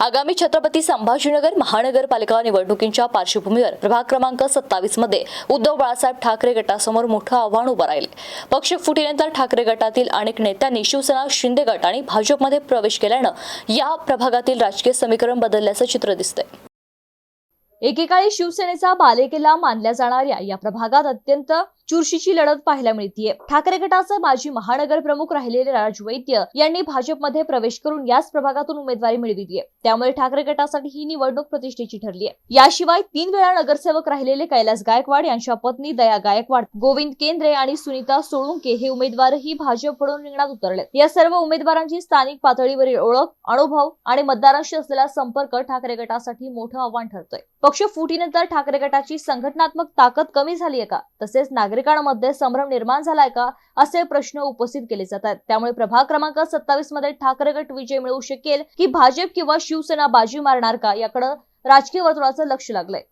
आगामी छत्रपती संभाजीनगर महानगरपालिका निवडणुकींच्या पार्श्वभूमीवर प्रभाग क्रमांक सत्तावीसमध्ये उद्धव बाळासाहेब ठाकरे गटासमोर मोठं आव्हान उभं राहिले. पक्ष फुटीनंतर ठाकरे गटातील अनेक नेत्यांनी शिवसेना शिंदे गट आणि भाजपमध्ये प्रवेश केल्यानं या प्रभागातील राजकीय समीकरण बदलल्याचं चित्र दिसतंय. एकेकाळी शिवसेनेचा बालेकिल्ला मानल्या जाणाऱ्या या प्रभागात अत्यंत चुरशीची लढत पाहायला मिळतीये. ठाकरे गटाचे माजी महानगर प्रमुख राहिलेले राज वैद्य यांनी भाजपमध्ये प्रवेश करून याच प्रभागातून उमेदवारी मिळविली आहे त्यामुळे ठाकरे गटासाठी ही निवडणूक प्रतिष्ठेची ठरली आहे याशिवाय तीन वेळा नगरसेवक राहिलेले कैलास गायकवाड यांच्या पत्नी दया गायकवाड गोविंद केंद्रे आणि सुनीता सोळुंके हे उमेदवारही भाजपकडून रिंगणात उतरले या सर्व उमेदवारांची स्थानिक पातळीवरील ओळख अनुभव आणि मतदारांशी असलेला संपर्क ठाकरे गटासाठी मोठं आव्हान ठरतोय. पक्ष फुटीनंतर ठाकरे गटाची संघटनात्मक ताकद कमी झाली आहे का? तसेच नागरिक नागरिकांमध्ये संभ्रम निर्माण झालाय का असे प्रश्न उपस्थित केले जातात. त्यामुळे प्रभाग क्रमांक सत्तावीसमध्ये ठाकरे गट विजय मिळवू शकेल की भाजप किंवा शिवसेना बाजी मारणार का याकडे राजकीय वर्तुळाचं लक्ष लागलंय.